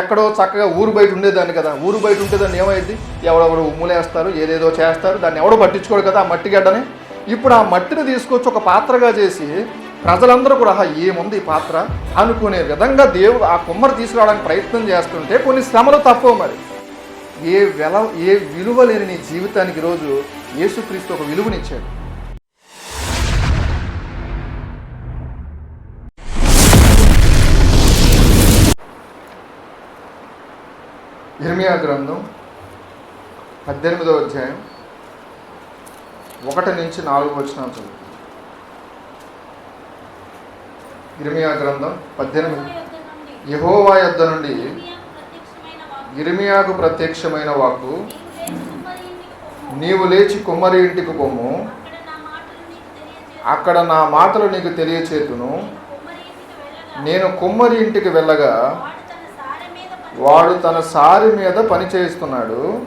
ఎక్కడో చక్కగా ఊరు బయట ఉండేదాన్ని కదా. ఊరు బయట ఉండేదాన్ని ఏమైంది? ఎవడెవడు ఉమ్ములేస్తారు ఏదేదో చేస్తారు దాన్ని ఎవడో పట్టించుకోడు కదా ఆ మట్టి గడ్డని. ఇప్పుడు ఆ మట్టిని తీసుకొచ్చి ఒక పాత్రగా చేసి ప్రజలందరూ కూడా ఏముంది ఈ పాత్ర? అనుకునే విధంగా దేవుడు ఆ కుమ్మరి తీసుకురావడానికి ప్రయత్నం చేస్తుంటే కొన్ని శ్రమలు తప్పవు మరి. ఏ వెల ఏ విలువ లేని నీ జీవితానికి ఈరోజు యేసుక్రీస్తు ఒక విలువనిచ్చాడు. ఇర్మియా గ్రంథం పద్దెనిమిదవ అధ్యాయం ఒకటి నుంచి నాలుగు వచ్చిన చదువు ఇర్మియా గ్రంథం పద్దెనిమిది. యహోవా యొద్ద నుండి ఇర్మియాకు ప్రత్యక్షమైన వాక్కు నీవు లేచి కుమ్మరి ఇంటికి పొమ్ము. అక్కడ నా మాటలు నీకు తెలియచేతును. నేను కుమ్మరి ఇంటికి వెళ్ళగా వాడు తన సారి మీద పని చేస్తున్నాడు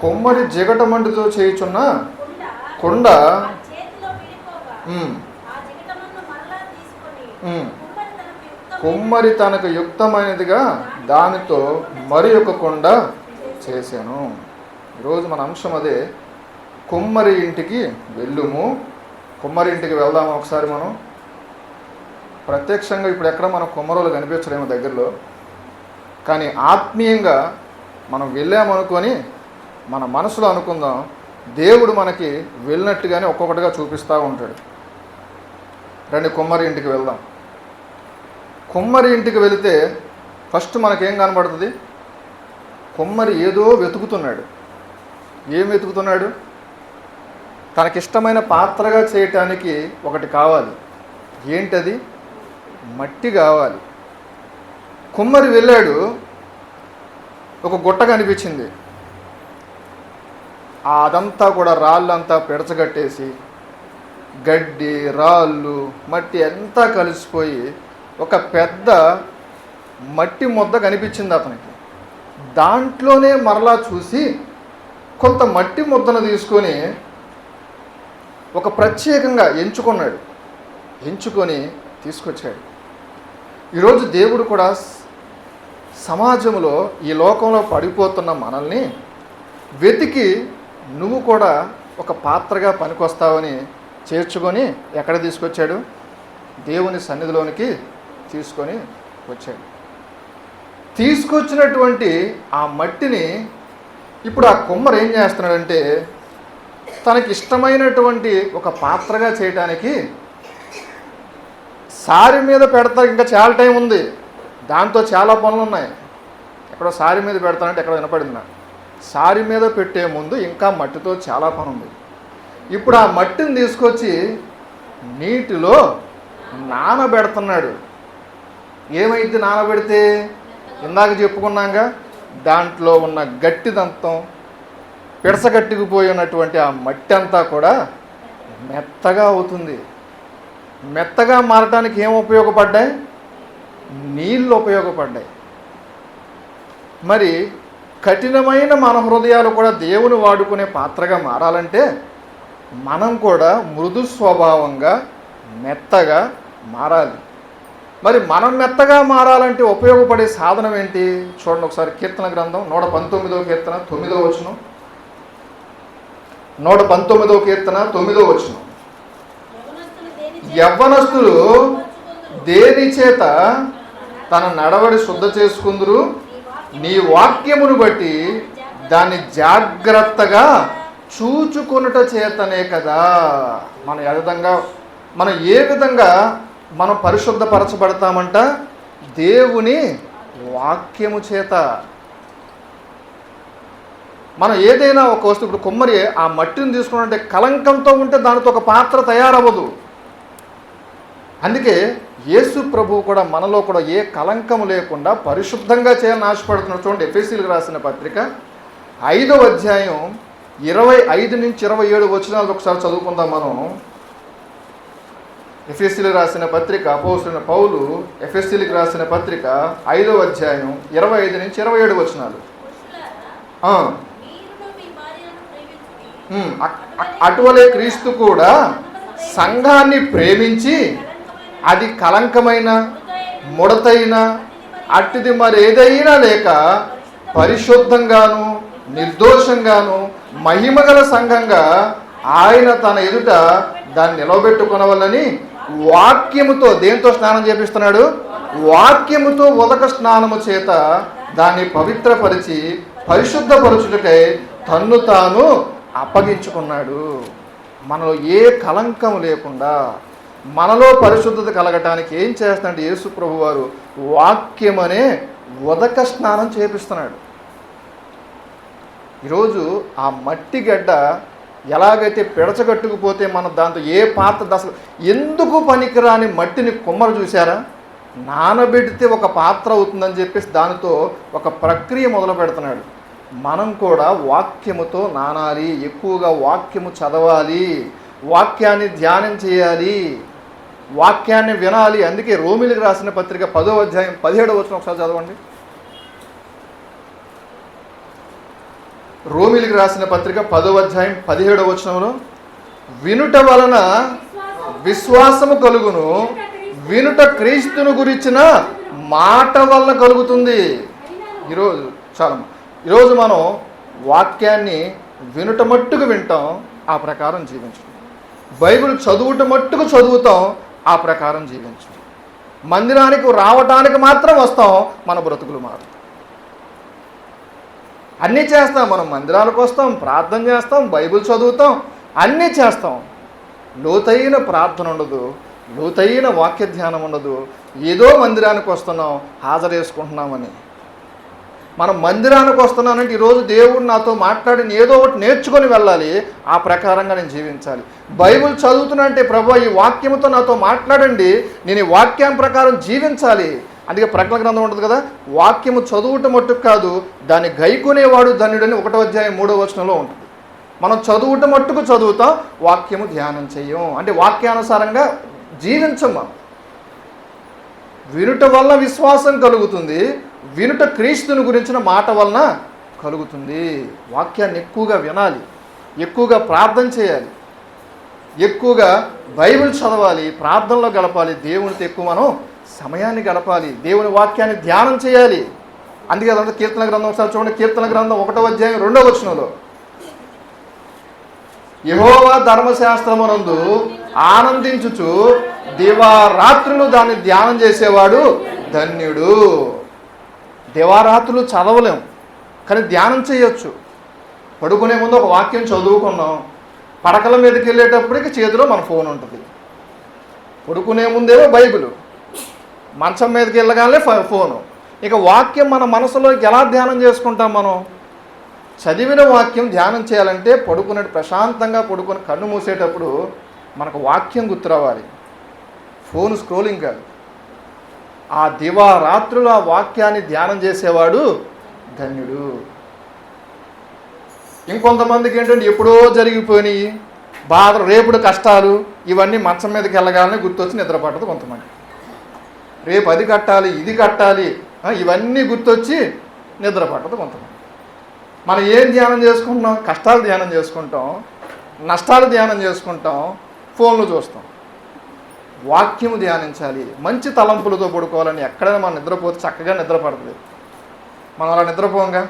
కుమ్మరి జిగటమంటితో చేయుచున్న కొండ కుమ్మరి తనకు యుక్తమైనదిగా దానితో మరి ఒక కొండ చేశాను. ఈరోజు మన అంశం అదే. కుమ్మరి ఇంటికి వెళ్ళుము. కుమ్మరి ఇంటికి వెళ్దాము ఒకసారి మనం? ప్రత్యక్షంగా ఇప్పుడు ఎక్కడ మన కుమ్మరోలు కనిపించలేము దగ్గరలో. కానీ ఆత్మీయంగా మనం వెళ్ళామనుకొని మన మనసులో అనుకుందాం దేవుడు మనకి వెళ్ళినట్టుగానే ఒక్కొక్కటిగా చూపిస్తూ ఉంటాడు. రండి కుమ్మరి ఇంటికి వెళ్దాం. కుమ్మరి ఇంటికి వెళితే ఫస్ట్ మనకేం కనబడుతుంది? కుమ్మరి ఏదో వెతుకుతున్నాడు. ఏం వెతుకుతున్నాడు? తనకిష్టమైన పాత్రగా చేయటానికి ఒకటి కావాలి. ఏంటది? మట్టి కావాలి. కుమ్మరి వెళ్ళాడు ఒక గుట్ట కనిపించింది. అదంతా కూడా రాళ్ళంతా పెడచగట్టేసి గడ్డి రాళ్ళు మట్టి అంతా కలిసిపోయి ఒక పెద్ద మట్టి ముద్ద కనిపించింది అతనికి. దాంట్లోనే మరలా చూసి కొంత మట్టి ముద్దను తీసుకొని ఒక ప్రత్యేకంగా ఎంచుకున్నాడు. ఎంచుకొని తీసుకొచ్చాడు. ఈరోజు దేవుడు కూడా సమాజంలో ఈ లోకంలో పడిపోతున్న మనల్ని వెతికి నువ్వు కూడా ఒక పాత్రగా పనికొస్తావని చేర్చుకొని ఎక్కడ తీసుకొచ్చాడు? దేవుని సన్నిధిలోనికి తీసుకొని వచ్చాడు. తీసుకొచ్చినటువంటి ఆ మట్టిని ఇప్పుడు ఆ కుమ్మరు ఏం చేస్తున్నాడంటే తనకి ఇష్టమైనటువంటి ఒక పాత్రగా చేయటానికి సారి మీద పెడతా ఇంకా చాలా టైం ఉంది. దాంతో చాలా పనులు ఉన్నాయి ఎక్కడో సారి మీద పెడతానంటే ఎక్కడ వినపడింది నాకు సారి మీద పెట్టే ముందు ఇంకా మట్టితో చాలా పని ఉంది ఇప్పుడు ఆ మట్టిని తీసుకొచ్చి నీటిలో నానబెడుతున్నాడు. ఏమైంది నానబెడితే? ఇందాక చెప్పుకున్నాగా దాంట్లో ఉన్న గట్టిదంతం పిడసగట్టుకుపోయి ఉన్నటువంటి ఆ మట్టి అంతా కూడా మెత్తగా అవుతుంది. మెత్తగా మారటానికి ఏం ఉపయోగపడ్డాయి? నీళ్ళు ఉపయోగపడ్డాయి. మరి కఠినమైన మన హృదయాలు కూడా దేవుని వాడుకునే పాత్రగా మారాలంటే మనం కూడా మృదు స్వభావంగా మెత్తగా మారాలి. మరి మనం మెత్తగా మారాలంటే ఉపయోగపడే సాధనం ఏంటి? చూడండి ఒకసారి కీర్తన గ్రంథం నూట పంతొమ్మిదో కీర్తన తొమ్మిదో వచనం. నూట పంతొమ్మిదో కీర్తన తొమ్మిదో వచనం. యవ్వనస్తులు దేని చేత? తన నడవడి శుద్ధ చేసుకుందురు. నీ వాక్యమును బట్టి దాన్ని జాగ్రత్తగా చూచుకొనుట చేతనే కదా. మనం ఏ విధంగా మనం ఏ విధంగా మనం పరిశుద్ధపరచబడతామంట? దేవుని వాక్యము చేత. మనం ఏదైనా ఒక వస్తువు ఇప్పుడు కుమ్మరి ఆ మట్టిని తీసుకున్నట్టే కలంకంతో ఉంటే దానితో ఒక పాత్ర తయారవ్వదు. అందుకే యేసు ప్రభువు కూడా మనలో కూడా ఏ కలంకము లేకుండా పరిశుద్ధంగా చేయాలని ఆశపడుతున్నాడు చూడండి ఎఫ్ఎస్సీలకు రాసిన పత్రిక ఐదవ అధ్యాయం ఇరవై ఐదు నుంచి ఇరవై ఏడు వచనాలు ఒకసారి చదువుకుందాం మనం. ఎఫ్ఎస్సీలకు రాసిన పత్రిక అపోసిన పౌలు ఎఫ్ఎస్సీలకు రాసిన పత్రిక ఐదవ అధ్యాయం ఇరవై ఐదు నుంచి ఇరవై ఏడు వచనాలు. అటువలే క్రీస్తు కూడా సంఘాన్ని ప్రేమించి అది కలంకమైన ముడతైన అట్టిది మరి ఏదైనా లేక పరిశుద్ధంగాను నిర్దోషంగాను మహిమగల సంఘంగా ఆయన తన ఎదుట దాన్ని నిలవబెట్టుకునవలని వాక్యముతో దేంతో స్నానం చేపిస్తున్నాడు? వాక్యముతో ఉదక స్నానము చేత దాన్ని పవిత్రపరిచి పరిశుద్ధపరచుటకై తన్ను తాను అప్పగించుకున్నాడు. మనలో ఏ కలంకం లేకుండా మనలో పరిశుద్ధత కలగటానికి ఏం చేస్తాడంటే యేసు ప్రభు వారు వాక్యం అనే ఉదక స్నానం చేపిస్తున్నాడు. ఈరోజు ఆ మట్టి గడ్డ ఎలాగైతే పిడచగట్టుకుపోతే మనం దాంతో ఏ పాత్ర దశలు ఎందుకు పనికిరాని మట్టిని కుమ్మరు చూసారా నానబెడితే ఒక పాత్ర అవుతుందని చెప్పేసి దానితో ఒక ప్రక్రియ మొదలు పెడుతున్నాడు. మనం కూడా వాక్యముతో నానాలి ఎక్కువగా వాక్యము చదవాలి వాక్యాన్ని ధ్యానం చేయాలి వాక్యాన్ని వినాలి. అందుకే రోమిలకు రాసిన పత్రిక పదో అధ్యాయం పదిహేడవ వచ్చిన ఒకసారి చదవండి. రోమిలికి రాసిన పత్రిక పదో అధ్యాయం పదిహేడవ వచనంలో వినుట వలన విశ్వాసము కలుగును. వినుట క్రీస్తును గురించిన మాట వలన కలుగుతుంది. ఈరోజు చాలా ఈరోజు మనం వాక్యాన్ని వినుట మట్టుకు వింటాం ఆ ప్రకారం జీవించడం బైబిల్ చదువుట మట్టుకు చదువుతాం ఆ ప్రకారం జీవించు. మందిరానికి రావటానికి మాత్రం వస్తాం మన బ్రతుకులు మారు. అన్నీ చేస్తాం మనం మందిరాలకు వస్తాం ప్రార్థన చేస్తాం బైబిల్ చదువుతాం అన్నీ చేస్తాం. లోతైన ప్రార్థన ఉండదు లోతైన వాక్య ధ్యానం ఉండదు. ఏదో మందిరానికి వస్తున్నాం హాజరు చేసుకుంటున్నామని మనం మందిరానికి వస్తున్నానంటే ఈరోజు దేవుడు నాతో మాట్లాడిన ఏదో ఒకటి నేర్చుకొని వెళ్ళాలి. ఆ ప్రకారంగా నేను జీవించాలి. బైబిల్ చదువుతున్నంటే ప్రభు ఈ వాక్యముతో నాతో మాట్లాడండి. నేను ఈ వాక్యం ప్రకారం జీవించాలి. అందుకే ప్రకటన గ్రంథం ఉంటుంది కదా వాక్యము చదువుట మట్టుకు కాదు దాన్ని గైకునేవాడు ధన్యుడని ఒకటో అధ్యాయం మూడో వచనంలో ఉంటుంది. మనం చదువుట మట్టుకు చదువుతాం వాక్యము ధ్యానం చేయం. అంటే వాక్యానుసారంగా జీవించం మనం. వినుట వల్ల విశ్వాసం కలుగుతుంది. వినుట క్రీస్తుని గురించిన మాట వలన కలుగుతుంది. వాక్యాన్ని ఎక్కువగా వినాలి. ఎక్కువగా ప్రార్థన చేయాలి. ఎక్కువగా బైబిల్ చదవాలి. ప్రార్థనలో గడపాలి. దేవునితో ఎక్కువ మనం సమయాన్ని గడపాలి. దేవుని వాక్యాన్ని ధ్యానం చేయాలి. అందుకే అదంతా కీర్తన గ్రంథం ఒకసారి చూడండి. కీర్తన గ్రంథం ఒకటో అధ్యాయం రెండో వచనంలో. యహోవా ధర్మశాస్త్రమునందు ఆనందించుచు దివారాత్రులు దాన్ని ధ్యానం చేసేవాడు ధన్యుడు. దివారాత్రులు చదవలేము కానీ ధ్యానం చేయొచ్చు. పడుకునే ముందు ఒక వాక్యం చదువుకున్నాం. పడకల మీదకి వెళ్ళేటప్పటికి చేతిలో మన ఫోన్ ఉంటుంది. పడుకునే ముందేమో బైబిల్. మంచం మీదకి వెళ్ళగానే ఫ- ఫోను. ఇక వాక్యం మన మనసులోకి ఎలా ధ్యానం చేసుకుంటాం మనం? చదివిన వాక్యం ధ్యానం చేయాలంటే పడుకునే ప్రశాంతంగా పడుకుని కన్ను మూసేటప్పుడు మనకు వాక్యం గుర్తు రావాలి ఫోన్ స్క్రోలింగ్ కాదు. ఆ దివారాత్రులు ఆ వాక్యాన్ని ధ్యానం చేసేవాడు ధన్యుడు. ఇంకొంతమందికి ఏంటంటే ఎప్పుడో జరిగిపోయినాయి. బాధలు రేపుడు కష్టాలు ఇవన్నీ మంచం మీదకి వెళ్ళగాలని గుర్తొచ్చి నిద్రపట్టదు కొంతమంది. రేపు అది కట్టాలి ఇది కట్టాలి ఇవన్నీ గుర్తొచ్చి నిద్రపట్టదు కొంతమంది. మనం ఏం ధ్యానం చేసుకుంటున్నాం? కష్టాలు ధ్యానం చేసుకుంటాం. నష్టాలు ధ్యానం చేసుకుంటాం. ఫోన్లు చూస్తాం. వాక్యము ధ్యానించాలి. మంచి తలంపులతో పడుకోవాలని ఎక్కడైనా మనం నిద్రపోతే చక్కగా నిద్రపడుతుంది. మనం అలా నిద్రపోంగా?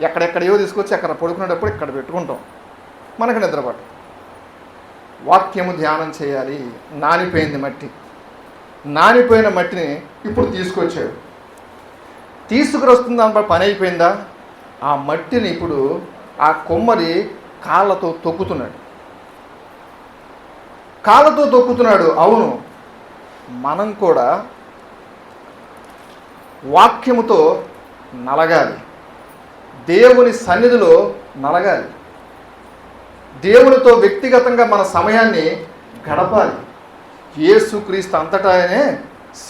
ఎక్కడెక్కడయో తీసుకొచ్చి అక్కడ పడుకునేటప్పుడు ఇక్కడ పెట్టుకుంటాం. మనకు నిద్రపడు వాక్యము ధ్యానం చేయాలి. నానిపోయింది మట్టి. నానిపోయిన మట్టిని ఇప్పుడు తీసుకొచ్చాడు. తీసుకురొస్తుంది దానిపై పని అయిపోయిందా? ఆ మట్టిని ఇప్పుడు ఆ కొమ్మరి కాళ్ళతో తొక్కుతున్నాడు. కాళ్ళతో తొక్కుతున్నాడు. అవును. మనం కూడా వాక్యముతో నలగాలి. దేవుని సన్నిధిలో నలగాలి. దేవునితో వ్యక్తిగతంగా మన సమయాన్ని గడపాలి. యేసుక్రీస్తు అంతటా ఆయనే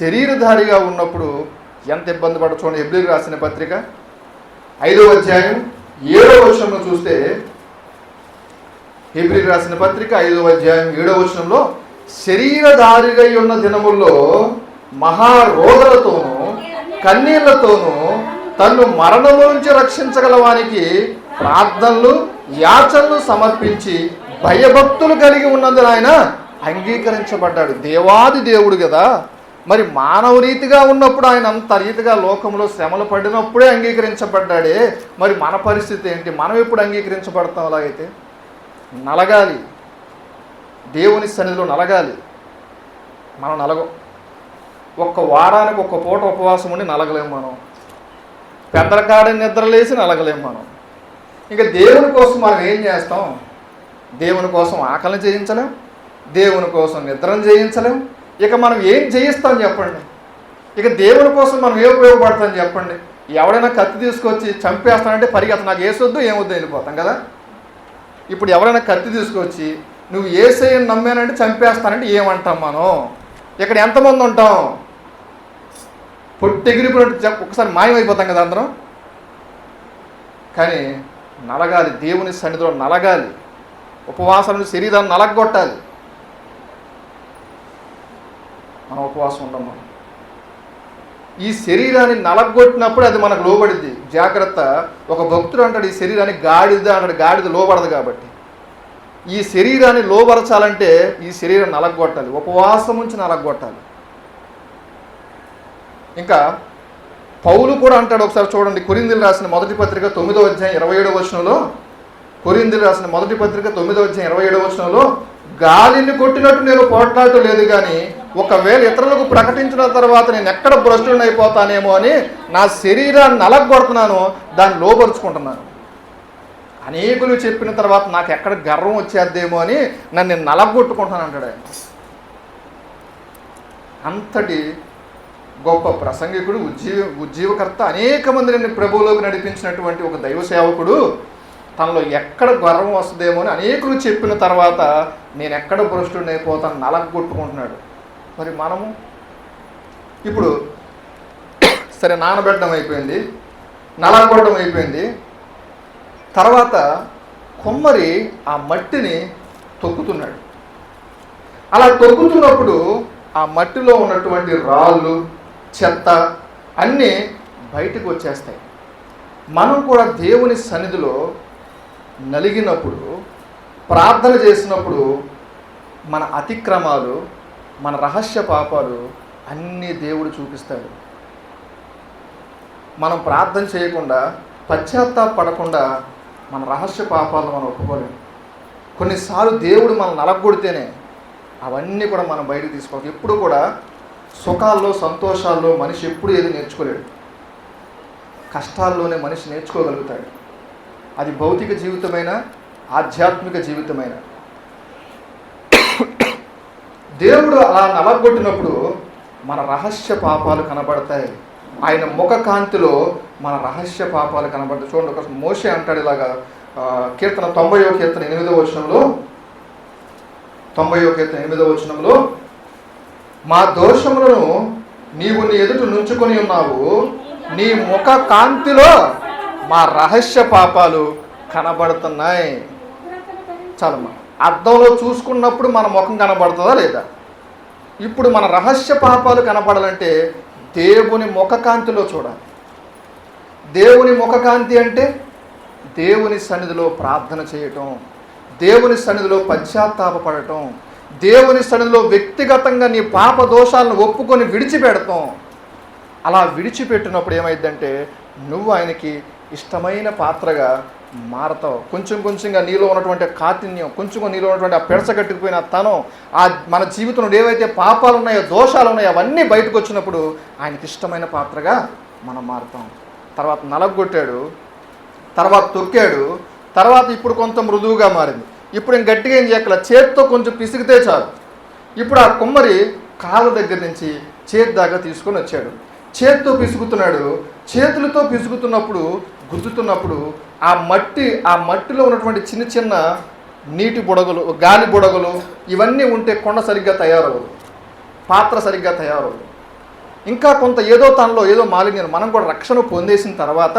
శరీరధారిగా ఉన్నప్పుడు ఎంత ఇబ్బంది పడ ఎబ్రిల్ రాసిన పత్రిక ఐదో అధ్యాయం ఏడో వచనంలో చూస్తే హెబ్రిల్ రాసిన పత్రిక ఐదో అధ్యాయం ఏడవ వచనంలో శరీరధారిగా ఉన్న దినముల్లో మహారోధలతోనూ కన్నీళ్ళతోనూ తన్ను మరణము నుంచి రక్షించగల వానికి ప్రార్థనలు యాచనలు సమర్పించి భయభక్తులు కలిగి ఉన్నందున ఆయన అంగీకరించబడ్డాడు. దేవాది దేవుడు కదా మరి మానవ రీతిగా ఉన్నప్పుడు ఆయన అంత రీతిగా లోకంలో శ్రమలు పడినప్పుడే అంగీకరించబడ్డాడే. మరి మన పరిస్థితి ఏంటి? మనం ఎప్పుడు అంగీకరించబడతాం అలాగైతే? నలగాలి. దేవుని సన్నిధిలో నలగాలి. మనం నలగం. ఒక్క వారానికి ఒక్క పూట ఉపవాసం ఉండి నలగలేము మనం. పెద్దలకాడ నిద్రలేసి నలగలేము మనం. ఇంకా దేవుని కోసం మనం ఏం చేస్తాం? దేవుని కోసం ఆకలిని చేయించలేం దేవుని కోసం నిద్రను చేయించలేం ఇక మనం ఏం చేయిస్తాం చెప్పండి. ఇక దేవుని కోసం మనం ఏ ఉపయోగపడతాం చెప్పండి. ఎవడైనా కత్తి తీసుకొచ్చి చంపేస్తానంటే పరిగెత్త నాకు ఏసొద్దు ఏమొద్దు వెళ్ళిపోతాం కదా? ఇప్పుడు ఎవరైనా కత్తి తీసుకొచ్చి నువ్వు ఏసైని నమ్మానంటే చంపేస్తానంటే ఏమంటాం మనం? ఇక్కడ ఎంతమంది ఉంటాం? పొట్టెగిరిపోయినట్టు చెప్ ఒకసారి మాయమైపోతాం కదా అందరం. కానీ నలగాలి దేవుని సన్నిధిలో నలగాలి. ఉపవాసం శరీరాన్ని నలగొట్టాలి. మనం ఉపవాసం ఉండము ఈ శరీరాన్ని నలగొట్టినప్పుడు అది మనకు లోబడింది. జాగ్రత్త. ఒక భక్తుడు అంటాడు ఈ శరీరాన్ని గాడిద అంటాడు. గాడిద లోబడదు కాబట్టి. ఈ శరీరాన్ని లోబరచాలంటే ఈ శరీరం నలగొట్టాలి. ఉపవాసం నుంచి నలగొట్టాలి. ఇంకా పౌలు కూడా అంటాడు ఒకసారి చూడండి. కొరిందులు రాసిన మొదటి పత్రిక తొమ్మిదో అధ్యాయం ఇరవై ఏడవ వచనంలో కొరిందులు రాసిన మొదటి పత్రిక తొమ్మిదో అధ్యాయం ఇరవై ఏడవ వచనంలో గాలిని కొట్టినట్టు నేను పోట్లాడటం లేదు కానీ ఒకవేళ ఇతరులకు ప్రకటించిన తర్వాత నేను ఎక్కడ భ్రష్టుని అయిపోతానేమో అని నా శరీరాన్ని అలగొడుతున్నాను దాన్ని లోపరుచుకుంటున్నాను అనేకులు చెప్పిన తర్వాత నాకు ఎక్కడ గర్వం వచ్చేద్దేమో అని నన్ను నేను నలగొట్టుకుంటాను అంటాడు ఆయన. అంతటి గొప్ప ప్రసంగికుడు ఉజ్జీవ ఉజ్జీవకర్త అనేక మందిని ప్రభువులోకి నడిపించినటువంటి ఒక దైవ సేవకుడు తనలో ఎక్కడ గర్వం వస్తుందేమో అని అనేకులు చెప్పిన తర్వాత నేను ఎక్కడ భ్రష్టుడిని అయిపోతాను నలగొట్టుకుంటున్నాడు. మరి మనము? ఇప్పుడు సరే నానబెట్టడం అయిపోయింది నలగొట్టడం అయిపోయింది. తర్వాత కొమ్మరి ఆ మట్టిని తొక్కుతున్నాడు. అలా తొక్కుతున్నప్పుడు ఆ మట్టిలో ఉన్నటువంటి రాళ్ళు చెత్త అన్నీ బయటకు వచ్చేస్తాయి. మనం కూడా దేవుని సన్నిధిలో నలిగినప్పుడు ప్రార్థన చేసినప్పుడు మన అతిక్రమాలు మన రహస్య పాపాలు అన్నీ దేవుడు చూపిస్తాడు. మనం ప్రార్థన చేయకుండా పశ్చాత్తాపడకుండా మన రహస్య పాపాలను మనం ఒప్పుకోలేము కొన్నిసార్లు దేవుడు మనం నలగొడితేనే అవన్నీ కూడా మనం బయటకు తీసుకోవాలి. ఎప్పుడు కూడా సుఖాల్లో సంతోషాల్లో మనిషి ఎప్పుడు ఏది నేర్చుకోలేడు. కష్టాల్లోనే మనిషి నేర్చుకోగలుగుతాడు. అది భౌతిక జీవితమైన ఆధ్యాత్మిక జీవితమైన. దేవుడు అలా నలగొట్టినప్పుడు మన రహస్య పాపాలు కనబడతాయి. ఆయన ముఖ కాంతిలో మన రహస్య పాపాలు కనబడతాయి. చూడండి ఒక మోసే అంటాడు ఇలాగా కీర్తన తొంభైవ కీర్తన ఎనిమిదో వచనంలో తొంభైవ కీర్తన ఎనిమిదో వచనంలో మా దోషములను నీవు నీ ఎదుట నుంచుకొని ఉన్నావు. నీ ముఖ కాంతిలో మా రహస్య పాపాలు కనబడుతున్నాయి. చాలమ్మా. అర్థంలో చూసుకున్నప్పుడు మన ముఖం కనబడుతుందా లేదా? ఇప్పుడు మన రహస్య పాపాలు కనపడాలంటే దేవుని ముఖకాంతిలో చూడాలి. దేవుని ముఖకాంతి అంటే దేవుని సన్నిధిలో ప్రార్థన చేయటం దేవుని సన్నిధిలో పశ్చాత్తాపడటం దేవుని సన్నిధిలో వ్యక్తిగతంగా నీ పాప దోషాలను ఒప్పుకొని విడిచిపెడతాం. అలా విడిచిపెట్టినప్పుడు ఏమైందంటే నువ్వు ఆయనకి ఇష్టమైన పాత్రగా మారతావు. కొంచెం కొంచెంగా నీలో ఉన్నటువంటి కాఠిన్యం కొంచెం నీలో ఉన్నటువంటి ఆ పెడసగట్టుకుపోయిన తనం ఆ మన జీవితంలో ఏవైతే పాపాలు ఉన్నాయో దోషాలు ఉన్నాయో అవన్నీ బయటకు వచ్చినప్పుడు ఆయనకి ఇష్టమైన పాత్రగా మనం మారుతాం. తర్వాత నలగొట్టాడు తర్వాత తొక్కాడు తర్వాత ఇప్పుడు కొంత మృదువుగా మారింది. ఇప్పుడు ఇంక గట్టిగా ఏం చేయక్కల చేతితో కొంచెం పిసిగితే చాలు. ఇప్పుడు ఆ కుమ్మరి కాళ్ళ దగ్గర నుంచి చేతి దాకా తీసుకొని వచ్చాడు. చేతితో పిసుకుతున్నాడు. చేతులతో పిసుకుతున్నప్పుడు గుద్దుతున్నప్పుడు ఆ మట్టి ఆ మట్టిలో ఉన్నటువంటి చిన్న చిన్న నీటి బుడగలు గాలి బుడగలు ఇవన్నీ ఉంటే కొండ సరిగ్గా తయారవదు పాత్ర సరిగ్గా తయారవదు ఇంకా కొంత ఏదో తనలో ఏదో మాలిన్యం మనం కూడా రక్షణ పొందేసిన తర్వాత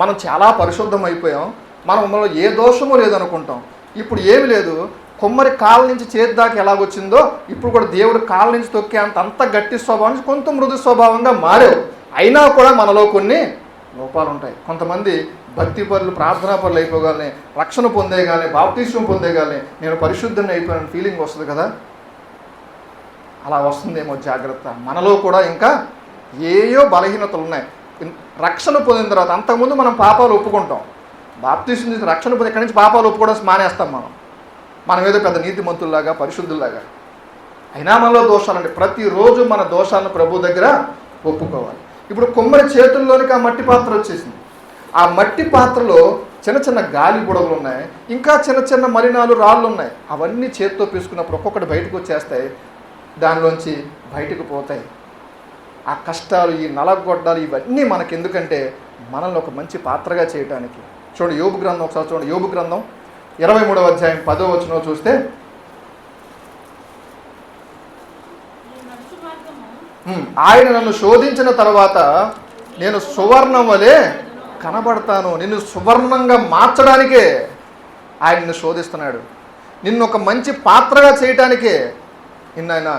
మనం చాలా పరిశుద్ధం అయిపోయాం మనం మనలో ఏ దోషమో లేదనుకుంటాం. ఇప్పుడు ఏమి లేదు. కొమ్మరి కాళ్ళ నుంచి చేతి దాకా ఎలాగొచ్చిందో ఇప్పుడు కూడా దేవుడు కాళ్ళ నుంచి తొక్కే అంత అంత గట్టి స్వభావం కొంత మృదు స్వభావంగా మారావు అయినా కూడా మనలో కొన్ని లోపాలు ఉంటాయి కొంతమంది భక్తి పనులు ప్రార్థనా పరులు అయిపోగానే రక్షణ పొందేగానే బాప్తీశ్వం పొందేగానే నేను పరిశుద్ధం అయిపోయాను ఫీలింగ్ వస్తుంది కదా? అలా వస్తుందేమో జాగ్రత్త. మనలో కూడా ఇంకా ఏయో బలహీనతలు ఉన్నాయి. రక్షణ పొందిన తర్వాత అంతకుముందు మనం పాపాలు ఒప్పుకుంటాం. బాప్తీసం తీసి రక్షణ పొంది ఇక్కడి నుంచి పాపాలు ఒప్పుకోవడం మానేస్తాం మనం. మనం ఏదో పెద్ద నీతిమంతుల్లాగా పరిశుద్ధుల్లాగా. అయినా మనలో దోషాలండి ప్రతిరోజు మన దోషాలను ప్రభు దగ్గర ఒప్పుకోవాలి. ఇప్పుడు కుమ్మరి చేతుల్లోనికి ఆ మట్టి పాత్ర వచ్చేసింది. ఆ మట్టి పాత్రలో చిన్న చిన్న గాలి బుడగలు ఉన్నాయి. ఇంకా చిన్న చిన్న మలినాలు రాళ్ళు ఉన్నాయి. అవన్నీ చేత్తో పీసుకున్నప్పుడు ఒక్కొక్కటి బయటకు వచ్చేస్తాయి. దానిలోంచి బయటకు పోతాయి. ఆ కష్టాలు ఈ నలగొడ్డాలు ఇవన్నీ మనకి ఎందుకంటే మనల్ని ఒక మంచి పాత్రగా చేయడానికి చూడండి యోగు గ్రంథం ఒకసారి చూడండి. యోగు గ్రంథం ఇరవై మూడవ అధ్యాయం పదో వచనం చూస్తే ఆయన నన్ను శోధించిన తర్వాత నేను సువర్ణం వలె కనబడతాను. నిన్ను సువర్ణంగా మార్చడానికే ఆయన నిన్ను శోధిస్తున్నాడు. నిన్ను ఒక మంచి పాత్రగా చేయటానికే నిన్ను ఆయన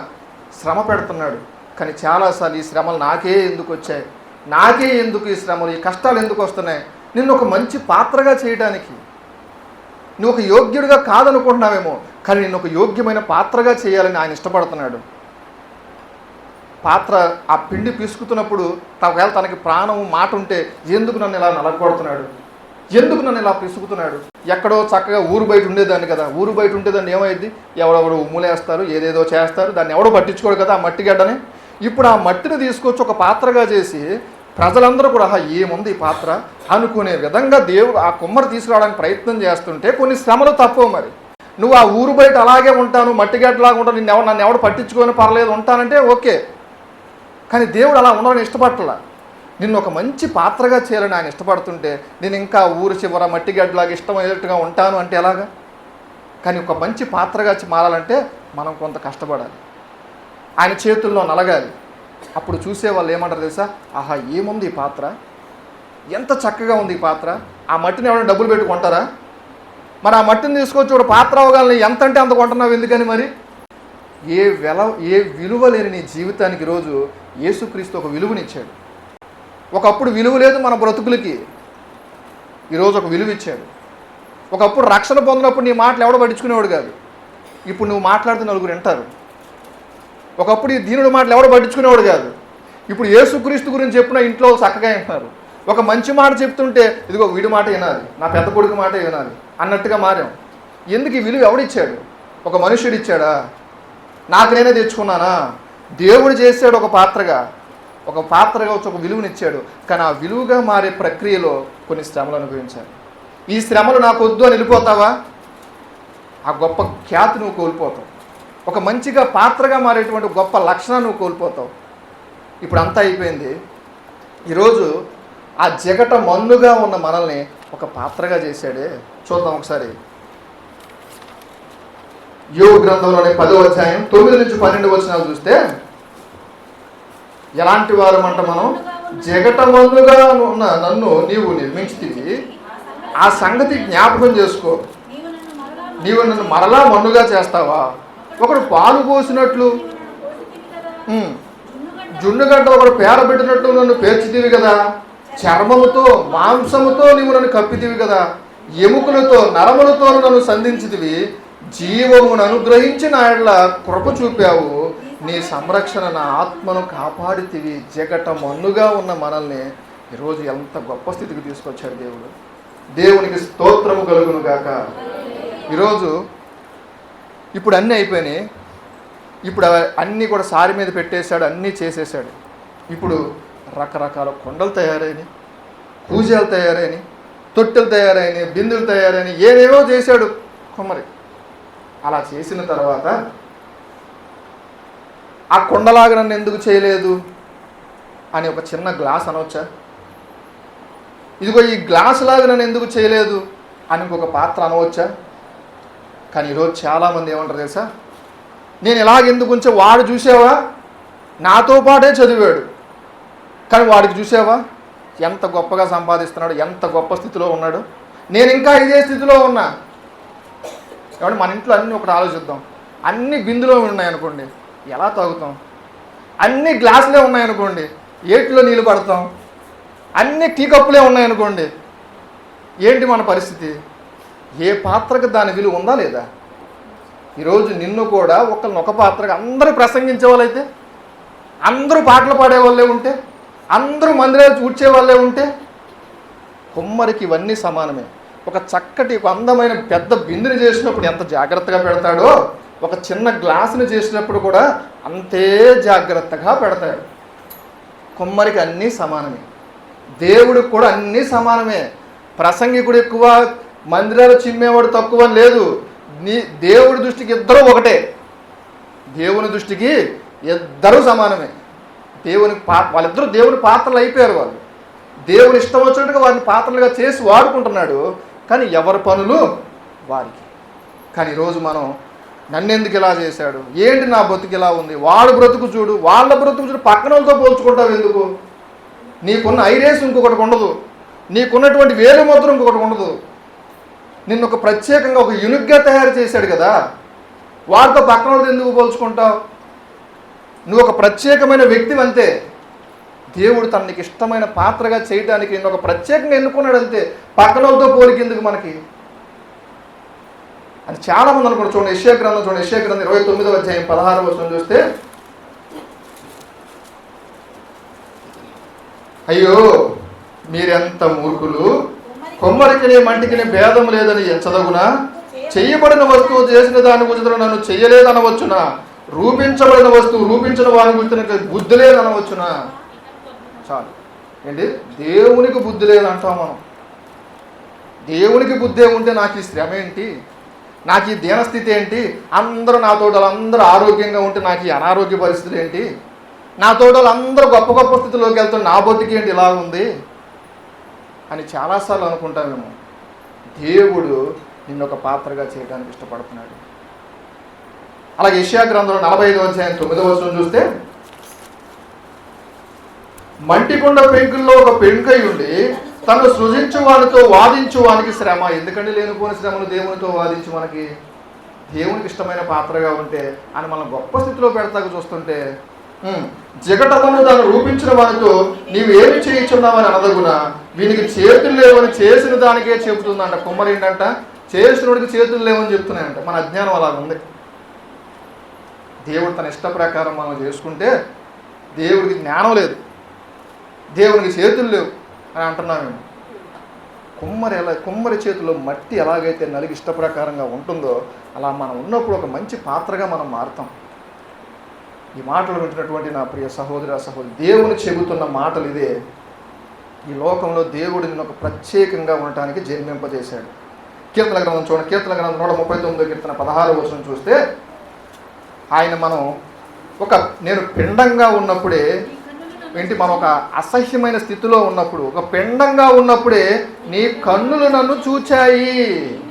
శ్రమ పెడుతున్నాడు. కానీ చాలాసార్లు ఈ శ్రమలు నాకే ఎందుకు వచ్చాయి? నాకే ఎందుకు ఈ శ్రమలు? ఈ కష్టాలు ఎందుకు వస్తున్నాయి? నిన్ను ఒక మంచి పాత్రగా చేయడానికి నువ్వు ఒక యోగ్యుడిగా కాదనుకుంటున్నావేమో కానీ నిన్ను ఒక యోగ్యమైన పాత్రగా చేయాలని ఆయన ఇష్టపడుతున్నాడు. పాత్ర ఆ పిండి పిసుకుతున్నప్పుడు ఒకవేళ తనకి ప్రాణం మాట ఉంటే ఎందుకు నన్ను ఇలా నలగొడుతున్నాడు? ఎందుకు నన్ను ఇలా పిసుకుతున్నాడు? ఎక్కడో చక్కగా ఊరు బయట ఉండేదాన్ని కదా ఊరు బయట ఉండేదాన్ని ఏమైంది ఎవరెవరు ఉమ్ములేస్తారు ఏదేదో చేస్తారు దాన్ని ఎవడో పట్టించుకోడు కదా ఆ మట్టి గడ్డని. ఇప్పుడు ఆ మట్టిని తీసుకొచ్చి ఒక పాత్రగా చేసి ప్రజలందరూ కూడా ఏముంది ఈ పాత్ర? అనుకునే విధంగా దేవుడు ఆ కుమ్మరి తీసుకురావడానికి ప్రయత్నం చేస్తుంటే కొన్ని శ్రమలు తప్పవు మరి. నువ్వు ఆ ఊరు బయట అలాగే ఉంటాను మట్టి గడ్డలాగా ఉంటాను నిన్ను ఎవరు నన్ను ఎవడు పట్టించుకొని పర్లేదు ఉంటానంటే ఓకే. కానీ దేవుడు అలా ఉండాలని ఇష్టపడలా నిన్ను ఒక మంచి పాత్రగా చేయాలని ఆయన ఇష్టపడుతుంటే నేను ఇంకా ఊరు చివర మట్టి గడ్డలాగా ఇష్టమయ్యేట్టుగా ఉంటాను అంటే ఎలాగా? కానీ ఒక మంచి పాత్రగా మారాలంటే మనం కొంత కష్టపడాలి. ఆయన చేతుల్లో నలగాలి. అప్పుడు చూసే వాళ్ళు ఏమంటారు తెలుసా? ఆహా ఏముంది ఈ పాత్ర? ఎంత చక్కగా ఉంది ఈ పాత్ర? ఆ మట్టిని ఎవరైనా డబ్బులు పెట్టి కొంటారా? మరి ఆ మట్టిని తీసుకొచ్చి ఒక పాత్ర అవగాలని ఎంత అంటే అంత కొంటున్నావు ఎందుకని మరి? ఏ వెల ఏ విలువ లేని నీ జీవితానికి ఈరోజు యేసుక్రీస్తు ఒక విలువనిచ్చాడు. ఒకప్పుడు విలువ లేదు మన బ్రతుకులకి. ఈరోజు ఒక విలువ ఇచ్చాడు ఒకప్పుడు రక్షణ పొందినప్పుడు నీ మాటలు ఎవడో పట్టించుకునేవాడు కాదు. ఇప్పుడు నువ్వు మాట్లాడితే నలుగురు వింటారు. ఒకప్పుడు ఈ దీనుడు మాటలు ఎవరు పట్టించుకునేవాడు కాదు. ఇప్పుడు యేసుక్రీస్తు గురించి చెప్పిన ఇంట్లో చక్కగా వింటున్నారు. ఒక మంచి మాట చెప్తుంటే ఇదిగో వీడి మాట వినాలి నా పెద్ద కొడుకు మాట వినాలి అన్నట్టుగా మారాం. ఎందుకు ఈ విలువ ఎవడిచ్చాడు? ఒక మనుషుడు ఇచ్చాడా నాకు నేనే తెచ్చుకున్నానా? దేవుడు చేశాడు ఒక పాత్రగా. ఒక పాత్రగా వచ్చి ఒక విలువనిచ్చాడు. కానీ ఆ విలువగా మారే ప్రక్రియలో కొన్ని శ్రమలు అనుభవించాలి. ఈ శ్రమలు నాకు వద్దు అని వెళ్ళిపోతావా? ఆ గొప్ప ఖ్యాతి నువ్వు కోల్పోతావు. ఒక మంచిగా పాత్రగా మారేటువంటి గొప్ప లక్షణాన్ని నువ్వు కోల్పోతావు. ఇప్పుడు అంతా అయిపోయింది. ఈరోజు ఆ జగట మన్నుగా ఉన్న మనల్ని ఒక పాత్రగా చేశాడే. చూద్దాం ఒకసారి. యోగ గ్రంథంలోని పదో అధ్యాయం తొమ్మిది నుంచి పన్నెండు వచనాలు చూస్తే ఎలాంటి వారమంట మనం? జగటమన్నుగా ఉన్న నన్ను నీవు నిర్మించితివి. ఆ సంగతి జ్ఞాపకం చేసుకో. నీవు నన్ను మరలా మన్నుగా చేస్తావా? ఒకడు పాలు పోసినట్లు. జున్నుగడ్డ ఒకడు పేర పెట్టినట్లు నన్ను పేర్చితివి కదా. చర్మముతో మాంసముతో నీవు నన్ను కప్పితివి కదా. ఎముకలతో నరములతో నన్ను సంధించితివి. జీవమును అనుగ్రహించి నా ఎడల కృప చూపావు. నీ సంరక్షణ నా ఆత్మను కాపాడితివి. జగట మన్నుగా ఉన్న మనల్ని ఈరోజు ఎంత గొప్ప స్థితికి తీసుకొచ్చాడు దేవుడు. దేవునికి స్తోత్రము కలుగును గాక. ఈరోజు ఇప్పుడు అన్నీ అయిపోయినాయి. ఇప్పుడు అన్నీ కూడా సారి మీద పెట్టేశాడు అన్నీ చేసేసాడు ఇప్పుడు రకరకాల కొండలు తయారైనవి పూజలు తయారైనవి తొట్టెలు తయారైనవి బిందులు తయారైనవి ఏమేమో చేశాడు కుమ్మరి. అలా చేసిన తర్వాత ఆ కొండలాగా నన్ను ఎందుకు చేయలేదు అని ఒక చిన్న గ్లాస్ అనవచ్చా ఇదిగో ఈ గ్లాస్ లాగా నన్ను ఎందుకు చేయలేదు అని ఇంకొక పాత్ర అనవచ్చా? కానీ ఈరోజు చాలామంది ఏమంటారు తెలుసా? నేను ఎలాగెందుకు ఉంచే? వాడు చూసావా? నాతో పాటే చదివాడు. కానీ వాడికి చూసావా? ఎంత గొప్పగా సంపాదిస్తున్నాడు ఎంత గొప్ప స్థితిలో ఉన్నాడు. నేను ఇంకా ఇదే స్థితిలో ఉన్నా. కాబట్టి మన ఇంట్లో అన్నీ ఒకటి ఆలోచిద్దాం. అన్ని బిందులో ఉన్నాయనుకోండి ఎలా తాగుతాం? అన్ని గ్లాసులే ఉన్నాయనుకోండి ఏటిలో నీళ్ళు పడతాం? అన్ని టీ కప్పులే ఉన్నాయనుకోండి ఏంటి మన పరిస్థితి? ఏ పాత్రకు దాని విలువ ఉందా లేదా? ఈరోజు నిన్ను కూడా ఒక ఒక పాత్రగా అందరూ ప్రసంగించే వాళ్ళైతే అందరూ పాటలు పాడే వాళ్ళే ఉంటే అందరూ మందిరాలు చూడ్చే వాళ్ళే ఉంటే కుమ్మరికి ఇవన్నీ సమానమే. ఒక చక్కటి ఒక అందమైన పెద్ద బిందుని చేసినప్పుడు ఎంత జాగ్రత్తగా పెడతాడో ఒక చిన్న గ్లాసుని చేసినప్పుడు కూడా అంతే జాగ్రత్తగా పెడతాడు. కుమ్మరికి అన్నీ సమానమే. దేవుడికి కూడా అన్నీ సమానమే. ప్రసంగికుడు ఎక్కువ మందిరాలు చిమ్మేవాడు తక్కువ అని లేదు. నీ దేవుడి దృష్టికి ఇద్దరు ఒకటే. దేవుని దృష్టికి ఇద్దరు సమానమే. దేవుని పా వాళ్ళిద్దరూ దేవుని పాత్రలు అయిపోయారు వాళ్ళు. దేవుని ఇష్టం వచ్చినట్టుగా వారిని పాత్రలుగా చేసి వాడుకుంటున్నాడు. కానీ ఎవరి పనులు? వారికి. కానీ ఈరోజు మనం నన్నెందుకు ఇలా చేశాడు? ఏంటి నా బ్రతుకు ఇలా ఉంది? వాడు బ్రతుకు చూడు. వాళ్ళ బ్రతుకు చూడు. పక్కన వాళ్ళతో పోల్చుకుంటావు ఎందుకు? నీకున్న ఐరేస్ ఇంకొకటి ఉండదు. నీకున్నటువంటి వేలు ముద్ర ఇంకొకటి ఉండదు. నిన్ను ఒక ప్రత్యేకంగా ఒక యూనిక్గా తయారు చేశాడు కదా. వాడితో పక్కన ఎందుకు పోల్చుకుంటావు? నువ్వు ఒక ప్రత్యేకమైన వ్యక్తి అంతే దేవుడు తనకి ఇష్టమైన పాత్రగా చేయడానికి నిన్ను ఒక ప్రత్యేకంగా ఎన్నుకున్నాడు అంతే. పక్కనలతో పోలికెందుకు మనకి? అని చాలా మంది అనుకుంటారు. చూడండి యశ్యా గ్రంథం చూడండి యశ్యా గ్రంథం ఇరవై తొమ్మిదవ అధ్యాయం పదహారు వర్షం చూస్తే అయ్యో మీరెంత మూర్ఖులు? కొమ్మరికిని మంటికిని భేదం లేదని ఎంచదగునా? చేయబడిన వస్తువు చేసిన దాని గురించి నన్ను చెయ్యలేదనవచ్చునా? రూపించబడిన వస్తువు రూపించిన వాని గురించి బుద్ధి లేదనవచ్చునా? చాలు. ఏంటి? దేవునికి బుద్ధి లేదంటాం మనం. దేవునికి బుద్ధి ఉంటే నాకు ఈ శ్రమ ఏంటి? నాకు ఈ దీనస్థితి ఏంటి? అందరూ నా తోటలు అందరూ ఆరోగ్యంగా ఉంటే నాకు ఈ అనారోగ్య పరిస్థితులు ఏంటి? నా తోటలు అందరూ గొప్ప గొప్ప స్థితిలోకి వెళ్తున్న నా బతుకి ఏంటి ఇలా ఉంది? అని చాలాసార్లు అనుకుంటామేమో. దేవుడు నిన్ను ఒక పాత్రగా చేయడానికి ఇష్టపడుతున్నాడు. అలాగే ఏషియా గ్రంథంలో నలభై ఐదు అధ్యాయం తొమ్మిదవ వచనం చూస్తే మంటికొండ పెంకుల్లో ఒక పెంకై ఉండి తను సృజించు వానితో వాదించు వానికి శ్రమ. ఎందుకంటే లేనిపోని శ్రమను దేవునితో వాదించు మనకి దేవునికి ఇష్టమైన పాత్రగా ఉంటే అని మనం గొప్ప స్థితిలో పెడతాకు చూస్తుంటే "ఉమ్, జగటమును దాన్ని రూపించిన వానితో నీవు ఏమి చేయించున్నావని అనదగునా? వీనికి చేతులు లేవని చేసిన దానికే చెబుతుందంట. కుమ్మరి ఏంటంట? చేసినోడికి చేతులు లేవని చెప్తున్నాయంట. మన అజ్ఞానం అలా ఉంది. దేవుడు తన ఇష్ట ప్రకారం మనం చేసుకుంటే దేవుడికి జ్ఞానం లేదు. దేవునికి చేతులు లేవు అని అంటున్నాం మేము. కుమ్మరి ఎలా కుమ్మరి చేతిలో మట్టి ఎలాగైతే నలిగి ఇష్టప్రకారంగా ఉంటుందో అలా మనం ఉన్నప్పుడు ఒక మంచి పాత్రగా మనం మారుతాం. ఈ మాటలు వింటున్నటువంటి నా ప్రియ సహోదర సహోదరి దేవుని చెబుతున్న మాటలు ఇదే. ఈ లోకంలో దేవుడు నిన్ను ఒక ప్రత్యేకంగా ఉండటానికి జన్మింపజేశాడు. కీర్తన గ్రంథం చూడండి. కీర్తన గ్రంథం నూట ముప్పై తొమ్మిదో కీర్తన పదహారు వర్షం చూస్తే ఆయన మనం ఒక నేను పిండంగా ఉన్నప్పుడే ఏంటి మనం ఒక అసహ్యమైన స్థితిలో ఉన్నప్పుడు ఒక పిండంగా ఉన్నప్పుడే నీ కన్నులు నన్ను చూచాయి.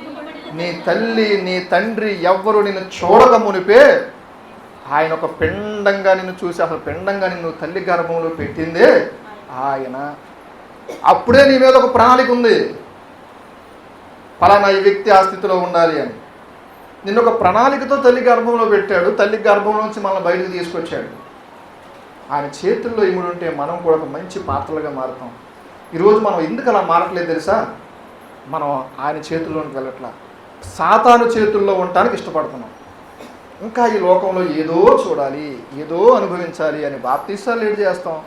నీ తల్లి నీ తండ్రి ఎవ్వరు నిన్ను చూడక మునిపే ఆయన ఒక పిండంగా నిన్ను చూసి అసలు పిండంగా నిన్ను తల్లి గర్భంలో పెట్టిందే ఆయన. అప్పుడే నీ మీద ఒక ప్రణాళిక ఉంది. ఫలానా ఈ వ్యక్తి ఆ స్థితిలో ఉండాలి అని. నిన్న ఒక ప్రణాళికతో తల్లి గర్భంలో పెట్టాడు. తల్లి గర్భం నుంచి మనల్ని బయటకు తీసుకొచ్చాడు. ఆయన చేతుల్లో ఇముడు ఉంటే మనం కూడా ఒక మంచి పాత్రలుగా మారుతాం. ఈరోజు మనం ఎందుకు అలా మారట్లేదు తెలుసా? మనం ఆయన చేతుల్లోకి వెళ్ళట్లా. సాతాను చేతుల్లో ఉండటానికి ఇష్టపడుతున్నాం. ఇంకా ఈ లోకంలో ఏదో చూడాలి ఏదో అనుభవించాలి అని బాప్తీసాలు లేట్ చేస్తాం.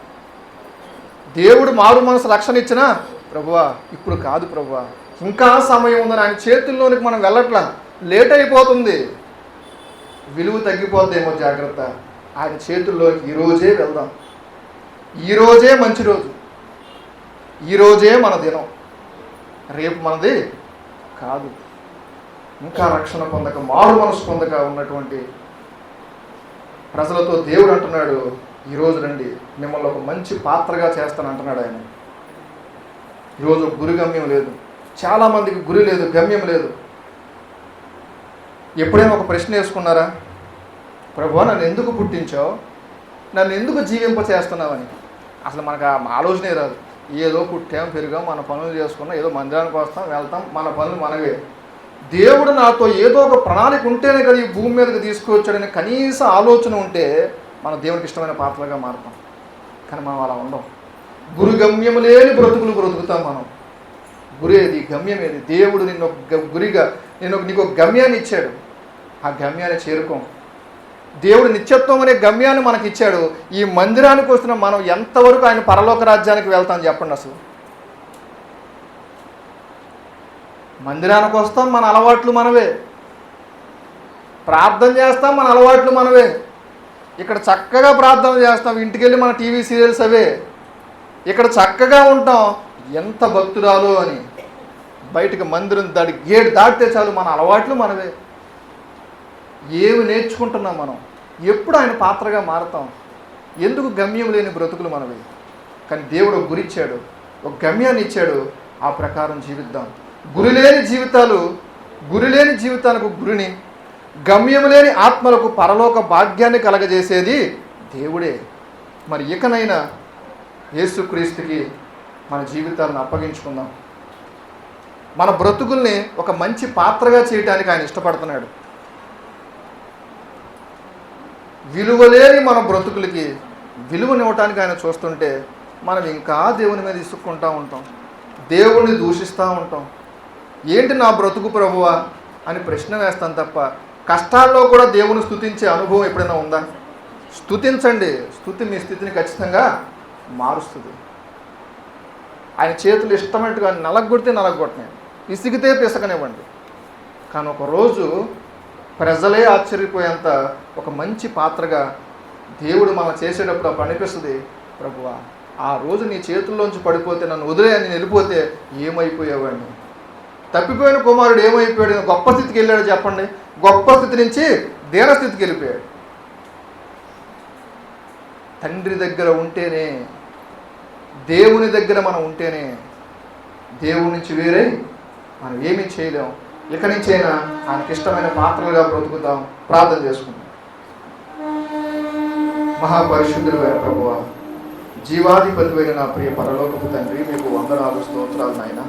దేవుడు మారు మనసు రక్షణ ఇచ్చినా ప్రభువా ఇప్పుడు కాదు ప్రభువా. ఇంకా సమయం ఉందని ఆయన చేతుల్లోనికి మనం వెళ్ళట్లా. లేట్ అయిపోతుంది. విలువ తగ్గిపోద్దేమో జాగ్రత్త. ఆయన చేతుల్లోకి ఈరోజే వెళ్దాం. ఈరోజే మంచి రోజు. ఈరోజే మన దినం. రేపు మనది కాదు. ఇంకా రక్షణ పొందక మారు మనసు పొందక ఉన్నటువంటి ప్రజలతో దేవుడు అంటున్నాడు ఈరోజు రండి మిమ్మల్ని ఒక మంచి పాత్రగా చేస్తాను అంటున్నాడు ఆయన. ఈరోజు గురి గమ్యం లేదు చాలామందికి గురి లేదు గమ్యం లేదు. ఎప్పుడైనా ఒక ప్రశ్న వేసుకున్నారా? ప్రభు నన్ను ఎందుకు పుట్టించావు? నన్ను ఎందుకు జీవింప చేస్తున్నావని అసలు మనకు ఆ ఆలోచనే రాదు. ఏదో పుట్టాం పెరిగాం మన పనులు చేసుకున్నాం ఏదో మందిరానికి వస్తాం వెళ్తాం మన పనులు మనవే. దేవుడు నాతో ఏదో ఒక ప్రణాళిక ఉంటేనే కదా ఈ భూమి మీదకి తీసుకువచ్చాడని కనీస ఆలోచన ఉంటే మన దేవునికి ఇష్టమైన పాత్రగా మారుతాం. కానీ మనం అలా ఉండం గురు గమ్యం లేని బ్రతుకులు బ్రతుకుతాం మనం. గురి ఏది? గమ్యం ఏది? దేవుడు నిన్ను ఒక గ- గురిగా నేను నీకు ఒక గమ్యాన్ని ఇచ్చాడు. ఆ గమ్యాన్ని చేరుకోం. దేవుడు నిత్యత్వం అనే గమ్యాన్ని మనకి ఇచ్చాడు. ఈ మందిరానికి వస్తున్న మనం ఎంతవరకు ఆయన పరలోక రాజ్యానికి వెళ్తాం చెప్పండి అసలు? మందిరానికి వస్తాం మన అలవాట్లు మనవే. ప్రార్థన చేస్తాం మన అలవాట్లు మనవే. ఇక్కడ చక్కగా ప్రార్థన చేస్తాం. ఇంటికెళ్ళి మన టీవీ సీరియల్స్ అవే. ఇక్కడ చక్కగా ఉంటాం. ఎంత భక్తురాలు అని. బయటకు మందిరం దాడి గేట్ దాటితే చాలు మన అలవాట్లు మనవే. ఏమి నేర్చుకుంటున్నాం మనం? ఎప్పుడు ఆయన పాత్రగా మారతాం? ఎందుకు గమ్యం లేని బ్రతుకులు మనవి? కానీ దేవుడు ఒక గురి ఇచ్చాడు. ఒక గమ్యాన్ని ఇచ్చాడు. ఆ ప్రకారం జీవిద్దాం. గురి లేని జీవితాలు గురి లేని జీవితానికి గురిని గమ్యం లేని ఆత్మలకు పరలోక భాగ్యాన్ని కలగజేసేది దేవుడే. మరి ఇకనైనా యేసుక్రీస్తుకి మన జీవితాలను అప్పగించుకుందాం. మన బ్రతుకుల్ని ఒక మంచి పాత్రగా చేయడానికి ఆయన ఇష్టపడుతున్నాడు. విలువలేని మన బ్రతుకులకి విలువనివ్వటానికి ఆయన చూస్తుంటే మనం ఇంకా దేవుని మీద ఇసుక్కుంటూ ఉంటాం. దేవుణ్ణి దూషిస్తూ ఉంటాం. ఏంటి నా బ్రతుకు ప్రభువా అని ప్రశ్న వేస్తాం తప్ప కష్టాల్లో కూడా దేవుని స్థుతించే అనుభవం ఎప్పుడైనా ఉందా? స్థుతించండి స్థుతి మీ స్థితిని ఖచ్చితంగా మారుస్తుంది. ఆయన చేతులు ఇష్టమైనట్టుగా నలగొడితే నలగొట్టినాయి ఇసిగితే పిసకనివ్వండి. కానీ ఒకరోజు ప్రజలే ఆశ్చర్యపోయేంత ఒక మంచి పాత్రగా దేవుడు మనం చేసేటప్పుడు అప్పుడు అనిపిస్తుంది ప్రభువా ఆ రోజు నీ చేతుల్లోంచి పడిపోతే నన్ను వదిలే అని వెళ్ళిపోతే ఏమైపోయేవాడిని? తప్పిపోయిన కుమారుడు ఏమైపోయాడు? గొప్ప స్థితికి వెళ్ళాడు చెప్పండి. గొప్ప స్థితి నుంచి దీనస్థితికి వెళ్ళిపోయాడు. తండ్రి దగ్గర ఉంటేనే దేవుని దగ్గర మనం ఉంటేనే దేవుడి నుంచి వేరే మనం ఏమీ చేయలేం. ఇక నుంచైనా ఆయనకి ఇష్టమైన పాత్రలుగా బ్రతుకుతాం ప్రార్థన చేసుకుందాం. మహాపరిశుద్ధులైన ప్రభువ జీవాధిపతివైన నా ప్రియ పరలోకపు తండ్రి మీకు వందనాలు స్తోత్రాలు నాయన.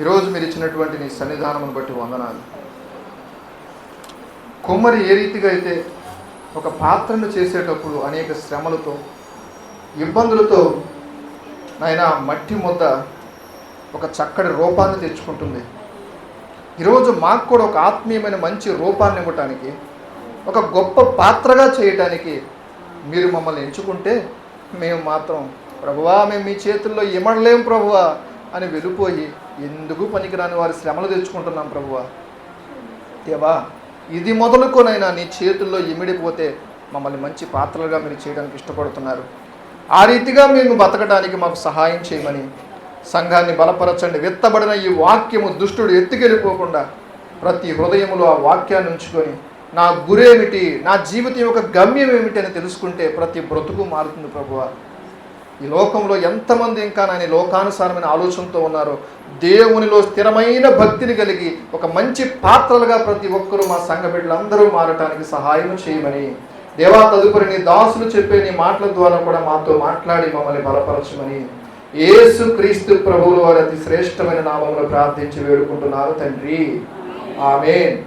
ఈరోజు మీరు ఇచ్చినటువంటి నీ సన్నిధానమును బట్టి వందనాలు. కుమ్మరి ఏ రీతిగా అయితే ఒక పాత్రను చేసేటప్పుడు అనేక శ్రమలతో ఇబ్బందులతో నాయన మట్టి ముద్ద ఒక చక్కటి రూపాన్ని తెచ్చుకుంటుంది. ఈరోజు మాకు కూడా ఒక ఆత్మీయమైన మంచి రూపాన్ని ఇవ్వటానికి ఒక గొప్ప పాత్రగా చేయటానికి మీరు మమ్మల్ని ఎంచుకుంటే మేము మాత్రం ప్రభువా మేము మీ చేతుల్లో ఇమడలేం ప్రభువా అని వెళ్ళిపోయి ఎందుకు పనికిరాని వారి శ్రమలు తెచ్చుకుంటున్నాం ప్రభువా. దేవా ఇది మొదలుకొనైనా నీ చేతుల్లో ఇమిడిపోతే మమ్మల్ని మంచి పాత్రలుగా మీరు చేయడానికి ఇష్టపడుతున్నారు. ఆ రీతిగా మేము బతకడానికి మాకు సహాయం చేయమని సంఘాన్ని బలపరచండి. విత్తబడిన ఈ వాక్యము దుష్టుడు ఎత్తుకెళ్ళిపోకుండా ప్రతి హృదయములో ఆ వాక్యాన్ని ఉంచుకొని నా గురేమిటి నా జీవితం యొక్క గమ్యం ఏమిటి అని తెలుసుకుంటే ప్రతి బ్రతుకు మారుతుంది ప్రభువ. ఈ లోకంలో ఎంతమంది ఇంకా నాయన లోకానుసారమైన ఆలోచనతో ఉన్నారో దేవునిలో స్థిరమైన భక్తిని కలిగి ఒక మంచి పాత్రలుగా ప్రతి ఒక్కరూ మా సంఘ బిడ్డలందరూ మారటానికి సహాయం చేయమని. దేవా తదుపరి నీ దాసులు చెప్పే నీ మాటల ద్వారా కూడా మాతో మాట్లాడి మమ్మల్ని బలపరచమని. ఏసు క్రీస్తు ప్రభువుల వారి అతి శ్రేష్టమైన నామంలో ప్రార్థించి వేడుకుంటున్నారు తండ్రి. ఆమెన్.